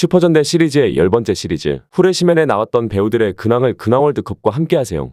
슈퍼전대 시리즈의 열 번째 시리즈 후레시맨에 나왔던 배우들의 근황을 근황 월드컵과 함께하세요.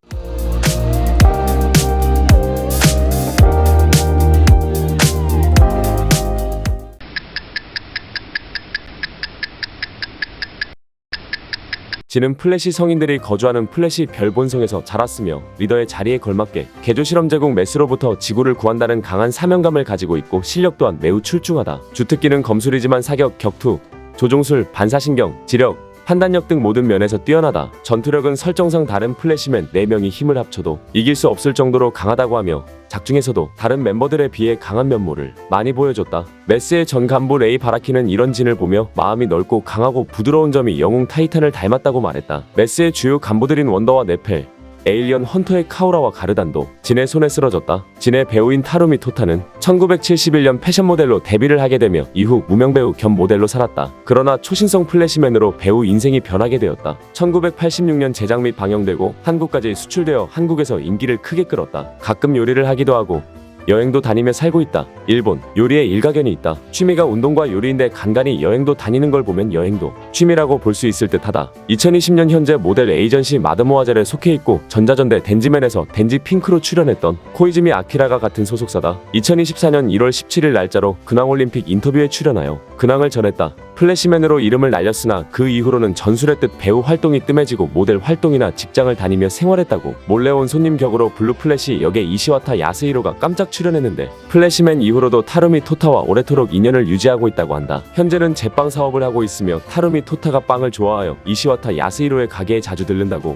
지는 플래시 성인들이 거주하는 플래시 별본성에서 자랐으며 리더의 자리에 걸맞게 개조 실험 제국 메스로부터 지구를 구한다는 강한 사명감을 가지고 있고 실력 또한 매우 출중하다. 주특기는 검술이지만 사격, 격투, 조종술, 반사신경, 지력, 판단력 등 모든 면에서 뛰어나다. 전투력은 설정상 다른 플래시맨 4명이 힘을 합쳐도 이길 수 없을 정도로 강하다고 하며 작중에서도 다른 멤버들에 비해 강한 면모를 많이 보여줬다. 메스의 전 간부 레이 바라키는 이런 진을 보며 마음이 넓고 강하고 부드러운 점이 영웅 타이탄을 닮았다고 말했다. 메스의 주요 간부들인 원더와 네펠, 에일리언 헌터의 카우라와 가르단도 진의 손에 쓰러졌다. 진의 배우인 타루미 토타는 1971년 패션 모델로 데뷔를 하게 되며 이후 무명 배우 겸 모델로 살았다. 그러나 초신성 플래시맨으로 배우 인생이 변하게 되었다. 1986년 제작 및 방영되고 한국까지 수출되어 한국에서 인기를 크게 끌었다. 가끔 요리를 하기도 하고 여행도 다니며 살고 있다. 일본 요리에 일가견이 있다. 취미가 운동과 요리인데 간간히 여행도 다니는 걸 보면 여행도 취미라고 볼 수 있을 듯하다. 2020년 현재 모델 에이전시 마드모아젤에 속해 있고 전자전대 덴지맨에서 덴지 핑크로 출연했던 코이즈미 아키라가 같은 소속사다. 2024년 1월 17일 날짜로 근황올림픽 인터뷰에 출연하여 근황을 전했다. 플래시맨으로 이름을 날렸으나 그 이후로는 전술의 뜻 배우 활동이 뜸해지고 모델 활동이나 직장을 다니며 생활했다고 몰래 온 손님 격으로 블루 플래시 역의 이시와타 야스히로가 깜짝 출연했는데 플래시맨 이후로도 타루미 토타와 오래도록 인연을 유지하고 있다고 한다. 현재는 제빵 사업을 하고 있으며 타루미 토타가 빵을 좋아하여 이시와타 야스히로의 가게에 자주 들른다고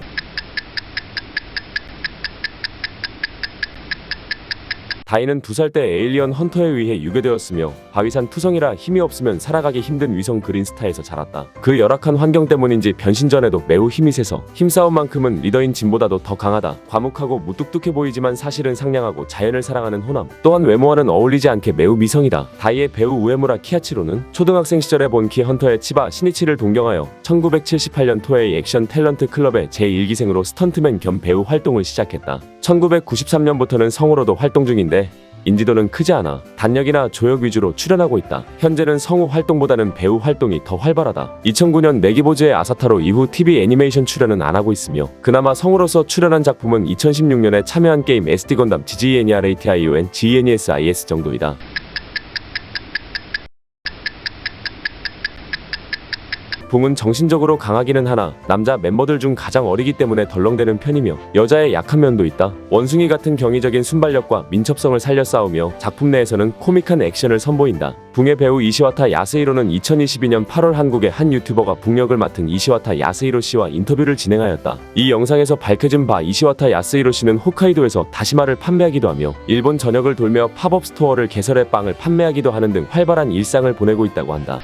다이는 두살 때 에일리언 헌터에 의해 유괴되었으며 바위산 투성이라 힘이 없으면 살아가기 힘든 위성 그린스타에서 자랐다. 그 열악한 환경 때문인지 변신 전에도 매우 힘이 세서 힘싸움만큼은 리더인 진보다도 더 강하다. 과묵하고 무뚝뚝해 보이지만 사실은 상냥하고 자연을 사랑하는 호남. 또한 외모와는 어울리지 않게 매우 미성이다. 다이의 배우 우에무라 키아치로는 초등학생 시절에 본 키 헌터의 치바 시니치를 동경하여 1978년 토에이 액션 탤런트 클럽의 제1기생으로 스턴트맨 겸 배우 활동을 시작했다. 1993년부터는 성우로도 활동 중인데 인지도는 크지 않아 단역이나 조역 위주로 출연하고 있다. 현재는 성우 활동보다는 배우 활동이 더 활발하다. 2009년 내기보즈의 아사타로 이후 TV 애니메이션 출연은 안 하고 있으며 그나마 성우로서 출연한 작품은 2016년에 참여한 게임 SD 건담 GGNERATION GENESIS 정도이다. 붕은 정신적으로 강하기는 하나 남자 멤버들 중 가장 어리기 때문에 덜렁대는 편이며 여자의 약한 면도 있다. 원숭이 같은 경이적인 순발력과 민첩성을 살려 싸우며 작품 내에서는 코믹한 액션을 선보인다. 붕의 배우 이시와타 야스히로는 2022년 8월 한국의 한 유튜버가 붕역을 맡은 이시와타 야스히로 씨와 인터뷰를 진행하였다. 이 영상에서 밝혀진 바 이시와타 야스히로 씨는 홋카이도에서 다시마를 판매하기도 하며 일본 전역을 돌며 팝업 스토어를 개설해 빵을 판매하기도 하는 등 활발한 일상을 보내고 있다고 한다.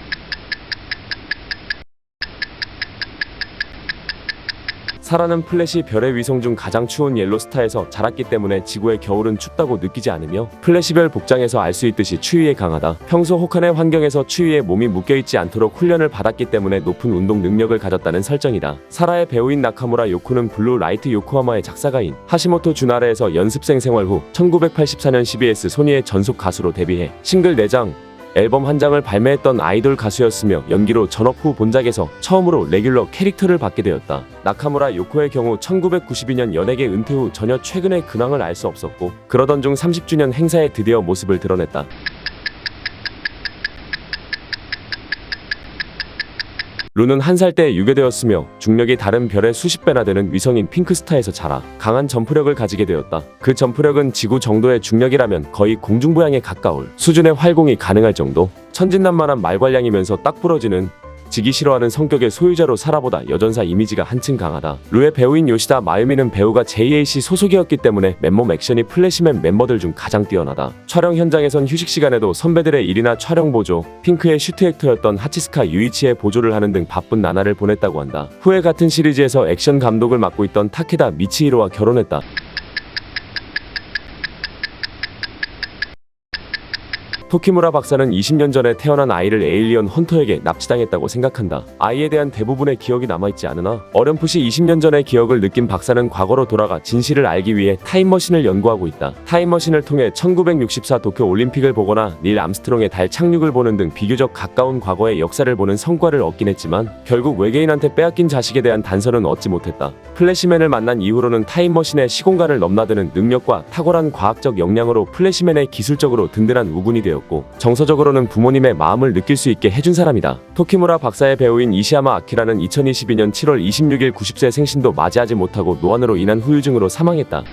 사라는 플래시 별의 위성 중 가장 추운 옐로스타에서 자랐기 때문에 지구의 겨울은 춥다고 느끼지 않으며 플래시별 복장에서 알 수 있듯이 추위에 강하다. 평소 혹한의 환경에서 추위에 몸이 묶여있지 않도록 훈련을 받았기 때문에 높은 운동 능력을 가졌다는 설정이다. 사라의 배우인 나카무라 요코는 블루 라이트 요코하마의 작사가인 하시모토 주나레에서 연습생 생활 후 1984년 CBS 소니의 전속 가수로 데뷔해 싱글 4장, 앨범 한 장을 발매했던 아이돌 가수였으며 연기로 전업 후 본작에서 처음으로 레귤러 캐릭터를 받게 되었다. 나카무라 요코의 경우 1992년 연예계 은퇴 후 전혀 최근의 근황을 알 수 없었고 그러던 중 30주년 행사에 드디어 모습을 드러냈다. 루는 한 살 때 유괴되었으며 중력이 다른 별의 수십 배나 되는 위성인 핑크스타에서 자라 강한 점프력을 가지게 되었다. 그 점프력은 지구 정도의 중력이라면 거의 공중부양에 가까울 수준의 활공이 가능할 정도. 천진난만한 말괄량이면서 딱 부러지는 지기 싫어하는 성격의 소유자로 살아보다 여전사 이미지가 한층 강하다. 루의 배우인 요시다 마유미는 배우가 JAC 소속이었기 때문에 맨몸 액션이 플래시맨 멤버들 중 가장 뛰어나다. 촬영 현장에선 휴식 시간에도 선배들의 일이나 촬영 보조, 핑크의 슈트 액터였던 하치스카 유이치의 보조를 하는 등 바쁜 나날을 보냈다고 한다. 후에 같은 시리즈에서 액션 감독을 맡고 있던 타케다 미치히로와 결혼했다. 토키무라 박사는 20년 전에 태어난 아이를 에일리언 헌터에게 납치당했다고 생각한다. 아이에 대한 대부분의 기억이 남아있지 않으나 어렴풋이 20년 전의 기억을 느낀 박사는 과거로 돌아가 진실을 알기 위해 타임머신을 연구하고 있다. 타임머신을 통해 1964 도쿄 올림픽을 보거나 닐 암스트롱의 달 착륙을 보는 등 비교적 가까운 과거의 역사를 보는 성과를 얻긴 했지만 결국 외계인한테 빼앗긴 자식에 대한 단서는 얻지 못했다. 플래시맨을 만난 이후로는 타임머신의 시공간을 넘나드는 능력과 탁월한 과학적 역량으로 플래시맨의 기술적으로 든든한 우군이 되 었고 정서적으로는 부모님의 마음을 느낄 수 있게 해준 사람이다. 토키무라 박사의 배우인 이시야마 아키라는 2022년 7월 26일 90세 생신도 맞이하지 못하고 노안으로 인한 후유증으로 사망했다.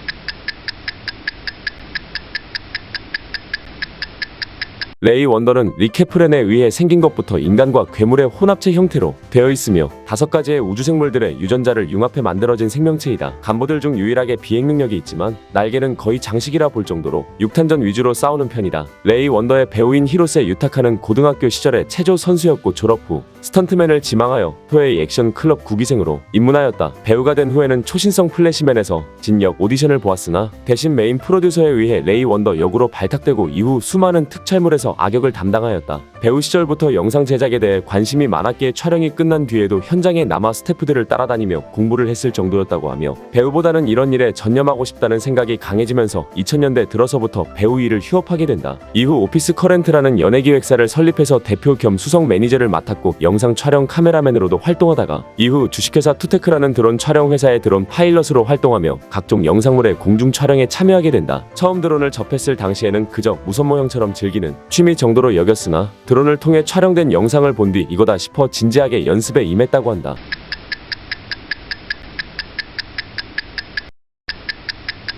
레이 원더는 리케프렌에 의해 생긴 것부터 인간과 괴물의 혼합체 형태로 되어 있으며 다섯 가지의 우주 생물들의 유전자를 융합해 만들어진 생명체이다. 간부들 중 유일하게 비행 능력이 있지만 날개는 거의 장식이라 볼 정도로 육탄전 위주로 싸우는 편이다. 레이 원더의 배우인 히로세 유타카는 고등학교 시절에 체조 선수였고 졸업 후 스턴트맨을 지망하여 토의 액션 클럽 구기생으로 입문하였다. 배우가 된 후에는 초신성 플래시맨에서 진역 오디션을 보았으나 대신 메인 프로듀서에 의해 레이 원더 역으로 발탁되고 이후 수많은 특촬물에서 악역을 담당하였다. 배우 시절부터 영상 제작에 대해 관심이 많았기에 촬영이 끝난 뒤에도 현장에 남아 스태프들을 따라다니며 공부를 했을 정도였다고 하며 배우보다는 이런 일에 전념하고 싶다는 생각이 강해지면서 2000년대 들어서부터 배우 일을 휴업하게 된다. 이후 오피스 커렌트라는 연예기획사를 설립해서 대표 겸 수석 매니저를 맡았고 영상 촬영 카메라맨으로도 활동하다가 이후 주식회사 투테크라는 드론 촬영 회사의 드론 파일럿으로 활동하며 각종 영상물의 공중 촬영에 참여하게 된다. 처음 드론을 접했을 당시에는 그저 무선 모형처럼 즐기는 취미 정도로 여겼으나 드론 을 통해 촬영된 영상을 본 뒤 이거다 싶어 진지하게 연습에 임했다고 한다.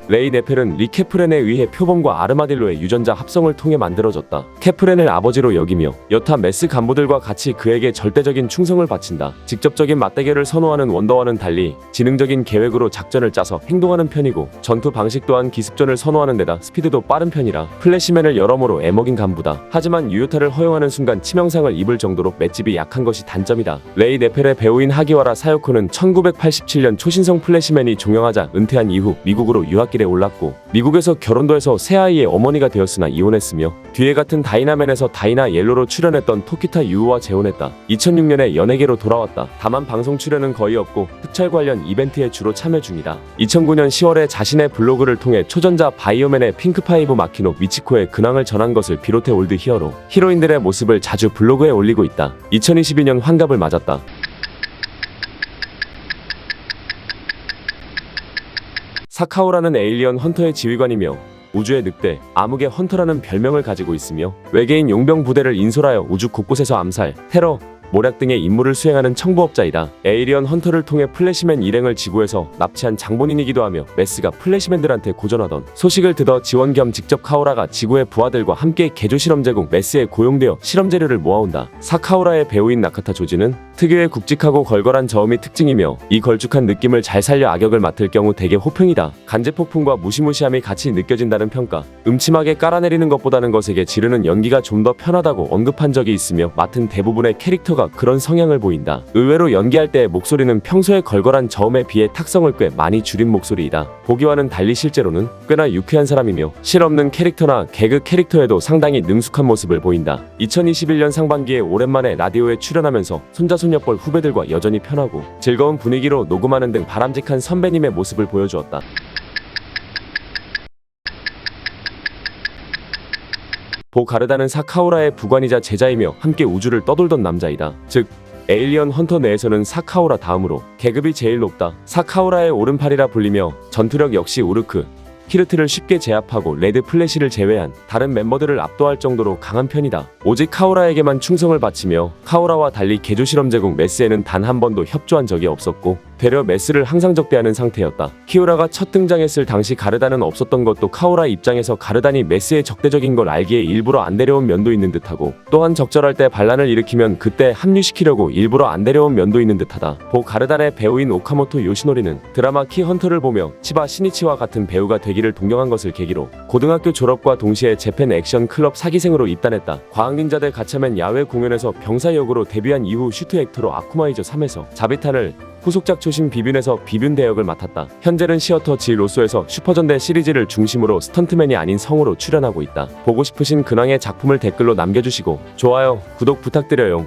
레이 네펠은 리 케프렌에 의해 표범과 아르마딜로의 유전자 합성을 통해 만들어졌다. 케프렌을 아버지로 여기며 여타 메스 간부들과 같이 그에게 절대적인 충성을 바친다. 직접적인 맞대결을 선호하는 원더와는 달리 지능적인 계획으로 작전을 짜서 행동하는 편이고 전투 방식 또한 기습전을 선호하는 데다 스피드도 빠른 편이라 플래시맨을 여러모로 애먹인 간부다. 하지만 유효타를 허용하는 순간 치명상을 입을 정도로 맷집이 약한 것이 단점이다. 레이 네펠의 배우인 하기와라 사요코는 1987년 초신성 플래시맨이 종영하자 은퇴한 이후 미국으로 유학 길에 올랐고 미국에서 결혼도 해서 새 아이의 어머니가 되었으나 이혼했으며 뒤에 같은 다이나맨에서 다이나 옐로로 출연했던 토키타 유우와 재혼했다. 2006년에 연예계로 돌아왔다. 다만 방송 출연은 거의 없고 흑철 관련 이벤트에 주로 참여 중이다. 2009년 10월에 자신의 블로그를 통해 초전자 바이오맨의 핑크파이브 마키노 미치코의 근황을 전한 것을 비롯해 올드 히어로 히로인들의 모습을 자주 블로그에 올리고 있다. 2022년 환갑을 맞았다. 사카오라는 에일리언 헌터의 지휘관이며 우주의 늑대, 암흑의 헌터라는 별명을 가지고 있으며 외계인 용병 부대를 인솔하여 우주 곳곳에서 암살, 테러, 모략 등의 임무를 수행하는 청부업자이다. 에이리언 헌터를 통해 플래시맨 일행을 지구에서 납치한 장본인이기도 하며 메스가 플래시맨들한테 고전하던 소식을 듣어 지원 겸 직접 카오라가 지구의 부하들과 함께 개조 실험 제국 메스에 고용되어 실험 재료를 모아온다. 사카오라의 배우인 나카타 조지는 특유의 굵직하고 걸걸한 저음이 특징이며 이 걸쭉한 느낌을 잘 살려 악역을 맡을 경우 대개 호평이다. 간제폭풍과 무시무시함이 같이 느껴진다는 평가. 음침하게 깔아내리는 것보다는 것에게 지르는 연기가 좀 더 편하다고 언급한 적이 있으며 맡은 대부분의 캐릭터 가 그런 성향을 보인다. 의외로 연기할 때의 목소리는 평소의 걸걸한 저음에 비해 탁성을 꽤 많이 줄인 목소리이다. 보기와는 달리 실제로는 꽤나 유쾌한 사람이며 실없는 캐릭터나 개그 캐릭터에도 상당히 능숙한 모습을 보인다. 2021년 상반기에 오랜만에 라디오에 출연하면서 손자손녀뻘 후배들과 여전히 편하고 즐거운 분위기로 녹음하는 등 바람직한 선배님의 모습을 보여주었다. 보 가르다는 사카오라의 부관이자 제자이며 함께 우주를 떠돌던 남자이다. 즉 에일리언 헌터 내에서는 사카오라 다음으로 계급이 제일 높다. 사카오라의 오른팔이라 불리며 전투력 역시 우르크, 키르트를 쉽게 제압하고 레드 플래시를 제외한 다른 멤버들을 압도할 정도로 강한 편이다. 오직 카오라에게만 충성을 바치며 카오라와 달리 개조 실험 제국 메스에는 단 한 번도 협조한 적이 없었고 되려 메스를 항상 적대하는 상태였다. 키오라가 첫 등장했을 당시 가르다는 없었던 것도 카오라 입장에서 가르단이 메스의 적대적인 걸 알기에 일부러 안 데려온 면도 있는 듯하고 또한 적절할 때 반란을 일으키면 그때 합류시키려고 일부러 안 데려온 면도 있는 듯하다. 보 가르단의 배우인 오카모토 요시노리는 드라마 키 헌터를 보며 치바 시니치와 같은 배우가 되기를 동경한 것을 계기로 고등학교 졸업과 동시에 재팬 액션 클럽 사기생으로 입단했다. 과학닌자들 가차맨 야외 공연에서 병사 역으로 데뷔한 이후 슈트 액터로 아쿠마이저 3에서 자비탄을 후속작 초심 비뷴에서 비뷴 대역을 맡았다. 현재는 시어터 지 로소에서 슈퍼전대 시리즈를 중심으로 스턴트맨이 아닌 성우로 출연하고 있다. 보고 싶으신 근황의 작품을 댓글로 남겨주시고 좋아요, 구독 부탁드려요.